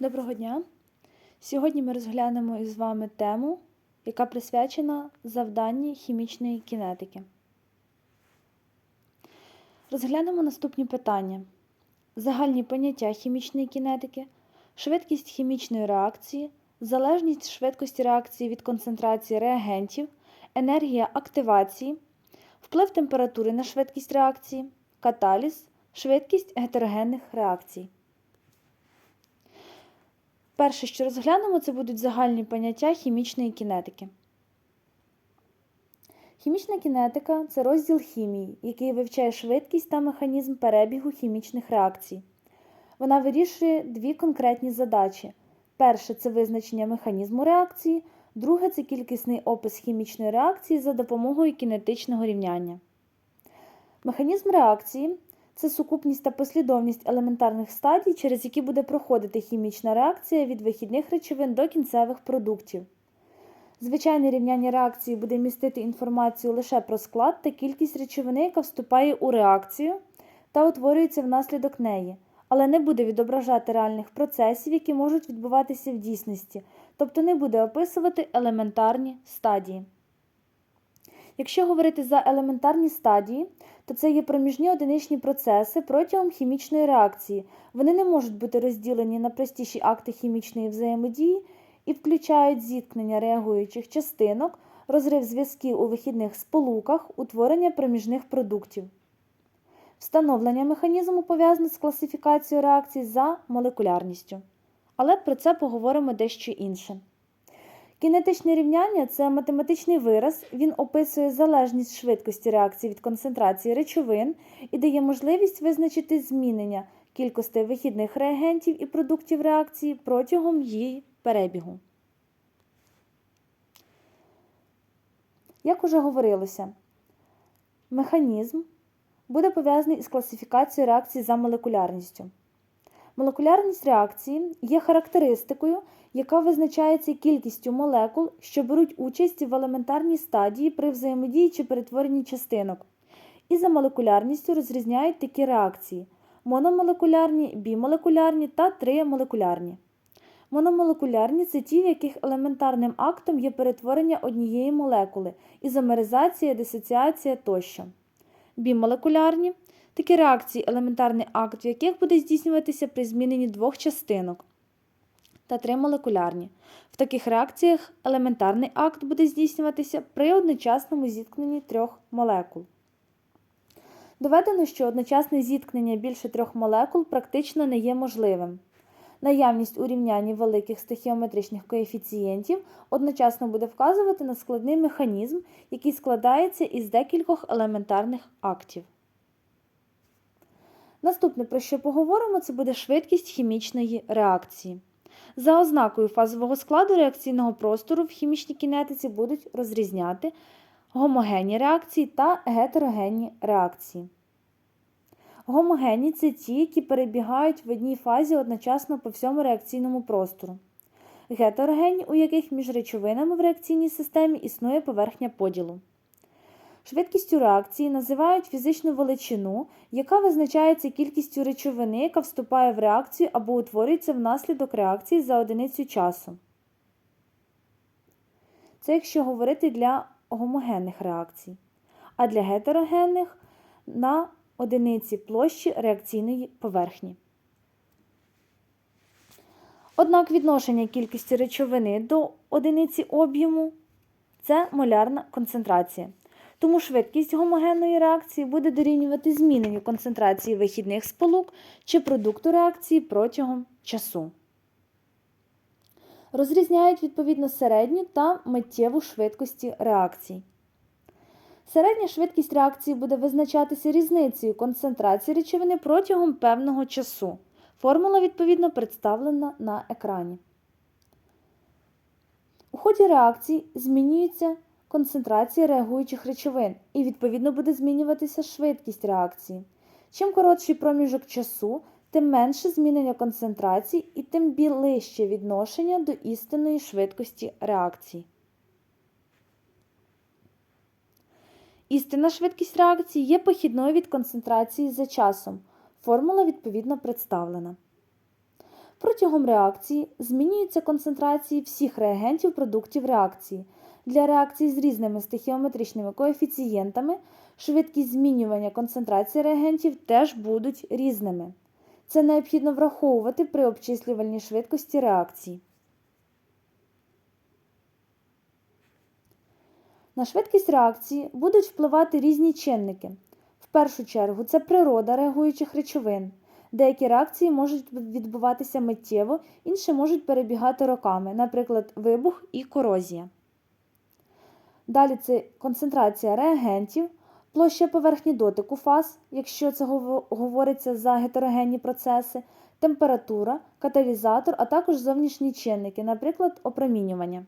Доброго дня! Сьогодні ми розглянемо із вами тему, яка присвячена завданні хімічної кінетики. Розглянемо наступні питання: загальні поняття хімічної кінетики, швидкість хімічної реакції, залежність швидкості реакції від концентрації реагентів, енергія активації, вплив температури на швидкість реакції, каталіз, швидкість гетерогенних реакцій. Перше, що розглянемо, це будуть загальні поняття хімічної кінетики. Хімічна кінетика це розділ хімії, який вивчає швидкість та механізм перебігу хімічних реакцій. Вона вирішує дві конкретні задачі. Перше це визначення механізму реакції, друге це кількісний опис хімічної реакції за допомогою кінетичного рівняння. Механізм реакції це сукупність та послідовність елементарних стадій, через які буде проходити хімічна реакція від вихідних речовин до кінцевих продуктів. Звичайне рівняння реакції буде містити інформацію лише про склад та кількість речовини, яка вступає у реакцію та утворюється внаслідок неї, але не буде відображати реальних процесів, які можуть відбуватися в дійсності, тобто не буде описувати елементарні стадії. Якщо говорити за елементарні стадії, то це є проміжні одиничні процеси протягом хімічної реакції. Вони не можуть бути розділені на простіші акти хімічної взаємодії і включають зіткнення реагуючих частинок, розрив зв'язків у вихідних сполуках, утворення проміжних продуктів. Встановлення механізму пов'язане з класифікацією реакцій за молекулярністю. Але про це поговоримо дещо інше. Кінетичне рівняння це математичний вираз, він описує залежність швидкості реакції від концентрації речовин і дає можливість визначити змінення кількості вихідних реагентів і продуктів реакції протягом її перебігу. Як уже говорилося, механізм буде пов'язаний із класифікацією реакцій за молекулярністю. Молекулярність реакції є характеристикою, яка визначається кількістю молекул, що беруть участь в елементарній стадії при взаємодії чи перетворенні частинок. І за молекулярністю розрізняють такі реакції: мономолекулярні, бімолекулярні та тримолекулярні. Мономолекулярні це ті, в яких елементарним актом є перетворення однієї молекули, ізомеризація, дисоціація тощо. Бімолекулярні такі реакції, елементарний акт, в яких буде здійснюватися при зміненні двох частинок. Та тримолекулярні. В таких реакціях елементарний акт буде здійснюватися при одночасному зіткненні трьох молекул. Доведено, що одночасне зіткнення більше трьох молекул практично не є можливим. Наявність у рівнянні великих стихіометричних коефіцієнтів одночасно буде вказувати на складний механізм, який складається із декількох елементарних актів. Наступне, про що поговоримо, це буде швидкість хімічної реакції. За ознакою фазового складу реакційного простору в хімічній кінетиці будуть розрізняти гомогенні реакції та гетерогенні реакції. Гомогенні це ті, які перебігають в одній фазі одночасно по всьому реакційному простору. Гетерогенні, у яких між речовинами в реакційній системі існує поверхня поділу. Швидкістю реакції називають фізичну величину, яка визначається кількістю речовини, яка вступає в реакцію або утворюється внаслідок реакції за одиницю часу. Це якщо говорити для гомогенних реакцій, а для гетерогенних на одиниці площі реакційної поверхні. Однак відношення кількості речовини до одиниці об'єму це молярна концентрація. Тому швидкість гомогенної реакції буде дорівнювати зміненню концентрації вихідних сполук чи продукту реакції протягом часу. Розрізняють відповідно середню та миттєву швидкості реакцій. Середня швидкість реакції буде визначатися різницею концентрації речовини протягом певного часу. Формула, відповідно, представлена на екрані. У ході реакції змінюється концентрація реагуючих речовин і, відповідно, буде змінюватися швидкість реакції. Чим коротший проміжок часу, тим менше змінення концентрації і тим ближче відношення до істинної швидкості реакції. Істинна швидкість реакції є похідною від концентрації за часом. Формула відповідно представлена. Протягом реакції змінюються концентрації всіх реагентів продуктів реакції. Для реакцій з різними стихіометричними коефіцієнтами швидкість змінювання концентрації реагентів теж будуть різними. Це необхідно враховувати при обчислювальній швидкості реакцій. На швидкість реакції будуть впливати різні чинники. В першу чергу це природа реагуючих речовин. Деякі реакції можуть відбуватися миттєво, інші можуть перебігати роками, наприклад, вибух і корозія. Далі це концентрація реагентів, площа поверхні дотику фаз, якщо це говориться за гетерогенні процеси, температура, каталізатор, а також зовнішні чинники, наприклад, опромінювання.